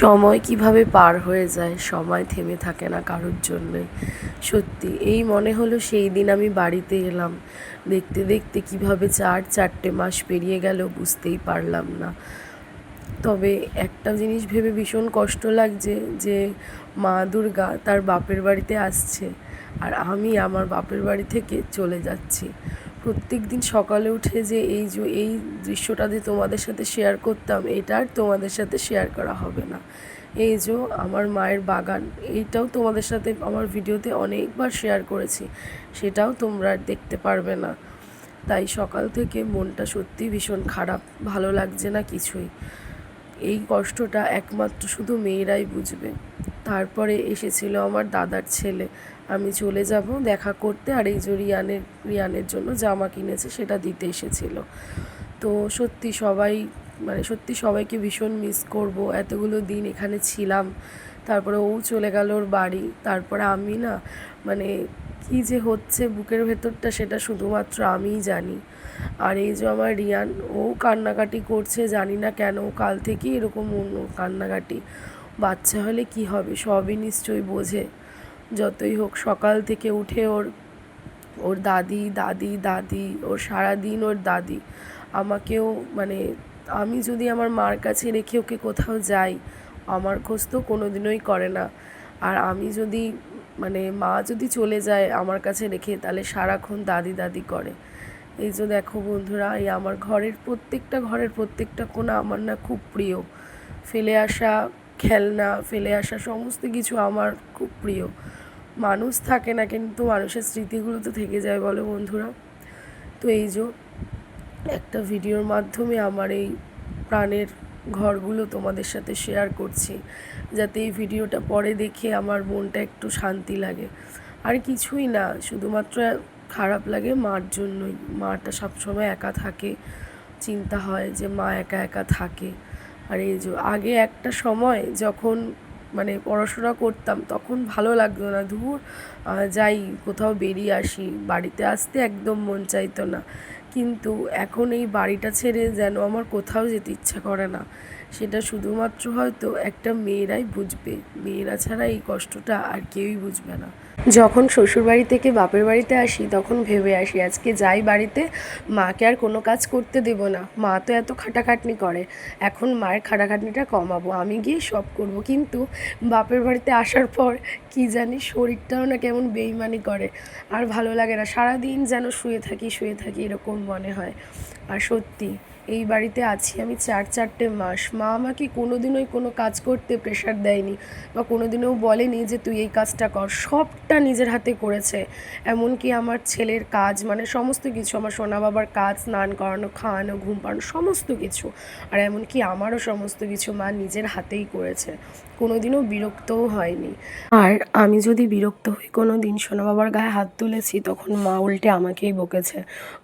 সময় কীভাবে পার হয়ে যায়, সময় থেমে থাকে না কারোর জন্যই সত্যি, এই মনে হলো সেই দিন আমি বাড়িতে এলাম। দেখতে দেখতে কীভাবে চার চারটে মাস পেরিয়ে গেল বুঝতেই পারলাম না। তবে একটা জিনিস ভেবে ভীষণ কষ্ট লাগছে যে মা দুর্গা তার বাপের বাড়িতে আসছে আর আমি আমার বাপের বাড়ি থেকে চলে যাচ্ছি। প্রত্যেক দিন সকালে উঠে যে এই যে এই দৃশ্যটা যে তোমাদের সাথে শেয়ার করতাম, এটা আর তোমাদের সাথে শেয়ার করা হবে না। এই যে আমার মায়ের বাগান এইটাও তোমাদের সাথে আমার ভিডিওতে অনেকবার শেয়ার করেছি, সেটাও তোমরা দেখতে পারবে না। তাই সকাল থেকে মনটা সত্যি ভীষণ খারাপ, ভালো লাগছে না কিছুই। এই কষ্টটা একমাত্র শুধু মেয়েরাই বুঝবে। তারপরে এসেছিল আমার দাদার ছেলে। আমি চলে যাব দেখা করতে আর এই যে রিয়ানের রিয়ানের জন্য জামা কিনেছে সেটা দিতে এসেছিল। তো সত্যি সবাই মানে সত্যি সবাইকে ভীষণ মিস করব। এতগুলো দিন এখানে ছিলাম, তারপরে ও চলে গেল ওর বাড়ি, তারপরে আমি না মানে কী যে হচ্ছে বুকের ভেতরটা সেটা শুধুমাত্র আমিই জানি। আর এই যে আমার রিয়ান, ও কান্নাকাটি করছে, জানি না কেন, কাল থেকেই এরকম অন্য কান্নাকাটি। বাচ্চা হলে কি হবে? সবই নিশ্চয়ই বোঝে। যতই হোক, সকাল থেকে উঠে ওর ওর দাদি দাদি দাদি, ওর সারাদিন ওর দাদি। আমাকেও মানে আমি যদি আমার মার কাছে রেখে ওকে কোথাও যাই, আমার খোঁজ তো কোনো দিনই করে না। আর আমি যদি মানে মা যদি চলে যায় আমার কাছে রেখে, তাহলে সারাক্ষণ দাদি দাদি করে। এই যে দেখো বন্ধুরা, এই আমার ঘরের প্রত্যেকটা ঘরের প্রত্যেকটা কোণা আমার না খুব প্রিয়। ফেলে আসা খেলনা, ফেলে আসা সমস্ত কিছু আমার খুব প্রিয়। মানুষ থাকে না কিন্তু মানুষের স্মৃতিগুলো তো থেকে যায়, বলো বন্ধুরা। তো এই যে একটা ভিডিওর মাধ্যমে আমার এই প্রাণের ঘরগুলো তোমাদের সাথে শেয়ার করছি, যাতে এই ভিডিওটা পরে দেখে আমার মনটা একটু শান্তি লাগে। আর কিছুই না, শুধুমাত্র খারাপ লাগে মার জন্যই। মাটা সবসময় একা থাকে, চিন্তা হয় যে মা একা একা থাকে। আর এই যে আগে একটা সময় যখন মানে পড়াশোনা করতাম, তখন ভালো লাগতো না। ধূর যাই কোথাও বেরিয়ে আসি, বাড়িতে আসতে একদম মন চাইতো না। কিন্তু এখন এই বাড়িটা ছেড়ে যেন আমার কোথাও যেতে ইচ্ছা করে না। সেটা শুধুমাত্র হয়তো একটা মেয়েরাই বুঝবে। মেয়েরা ছাড়া এই কষ্টটা আর কেউই বুঝবে না। যখন শ্বশুরবাড়ি থেকে বাপের বাড়িতে আসি, তখন ভেবে আসি, আজকে যাই বাড়িতে, মাকে আর কোনো কাজ করতে দেব না। মা তো এত খাটাখাটনি করে। এখন মায়ের খাটাখাটনিটা কমাবো। আমি গিয়ে সব করব। কিন্তু বাপের বাড়িতে আসার পর কি জানি শরীরটাও না কেমন বেইমানি করে। আর ভালো লাগে না। সারাদিন যেন শুয়ে থাকি শুয়ে থাকি এরকম মনে হয়। আর সত্যি এই বাড়িতে আছি আমি চার চারটে মাস। মা আমাকে কোনো দিনই কোনো কাজ করতে প্রেশার দেয়নি বা কোনো দিনও বলেনি যে তুই এই কাজটা কর। সবটা নিজের হাতে করেছে। এমনকি আমার ছেলের কাজ মানে সমস্ত কিছু, আমার সোনা বাবার কাজ, স্নান করানো, খাওয়ানো, ঘুম পাড়ানো, সমস্ত কিছু। আর এমনকি আমারও সমস্ত কিছু মা নিজের হাতেই করেছে। কোনো দিনও বিরক্তও হয়নি। আর আমি যদি বিরক্ত হই কোনো দিন সোনা বাবার গায়ে হাত তুলেছি, তখন মা উল্টে আমাকেই বকেছে।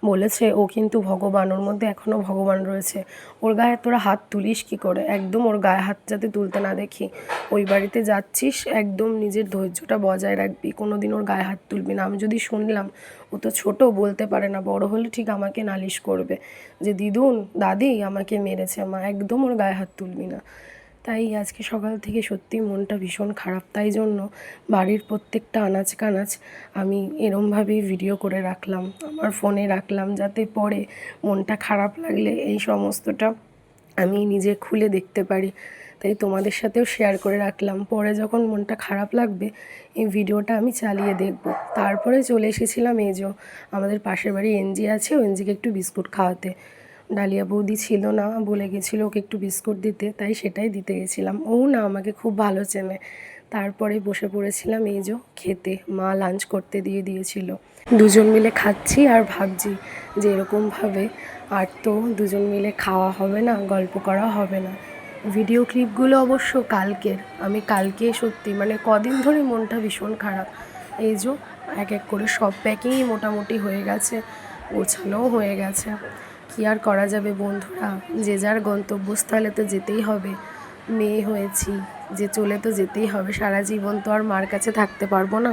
বলেছে, ও কিন্তু ভগবান, ওর মধ্যে এখনও ভগবান রয়েছে। ওর গায়ে তোরা হাত তুলিস কি করে? একদম ওর গায়ে হাত যাতে তুলতে না দেখি। ওই বাড়িতে যাচ্ছিস, একদম নিজের ধৈর্যটা বজায় রাখবি। কোনো দিন ওর গায়ে হাত তুলবি না। আমি যদি শুনলাম, ও তো ছোটো, বলতে পারে না। বড় হলে ঠিক আমাকে নালিশ করবে যে, দিদুন, দাদি আমাকে মেরেছে মা। একদম ওর গায়ে হাত তুলবি না। তাই আজকে সকাল থেকে সত্যি মনটা ভীষণ খারাপ। তাই জন্য বাড়ির প্রত্যেকটা আনাজ কানাজ আমি এরমভাবেই ভিডিও করে রাখলাম, আমার ফোনে রাখলাম যাতে পরে মনটা খারাপ লাগলে এই সমস্তটা আমি নিজে খুলে দেখতে পারি। তাই তোমাদের সাথেও শেয়ার করে রাখলাম। পরে যখন মনটা খারাপ লাগবে, এই ভিডিওটা আমি চালিয়ে দেখব। তারপরে চলে এসেছিলাম এজো, আমাদের পাশের বাড়ি এনজি আছে ও এনজিকে একটু বিস্কুট খাওয়াতে। ডালিয়া বৌদি ছিল না, বলে গেছিল ওকে একটু বিস্কুট দিতে, তাই সেটাই দিতে গেছিলাম। ও না আমাকে খুব ভালো চেনে। তারপরে বসে পড়েছিলাম এই যে খেতে, মা লাঞ্চ করতে দিয়ে দিয়েছিল। দুজন মিলে খাচ্ছি আর ভাবছি যে এরকমভাবে আর তো দুজন মিলে খাওয়া হবে না, গল্প করা হবে না। ভিডিও ক্লিপগুলো অবশ্য কালকের, আমি কালকে সত্যি মানে কদিন ধরে মনটা ভীষণ খারাপ। এই যে এক এক করে সব প্যাকিংই মোটামুটি হয়ে গেছে, গোছানোও হয়ে গেছে। কী আর করা যাবে বন্ধুরা? যে যার গন্তব্যস্থলে তো যেতেই হবে। মেয়ে হয়েছি, যে চলে তো যেতেই হবে। সারা জীবন তো আর মার কাছে থাকতে পারব না।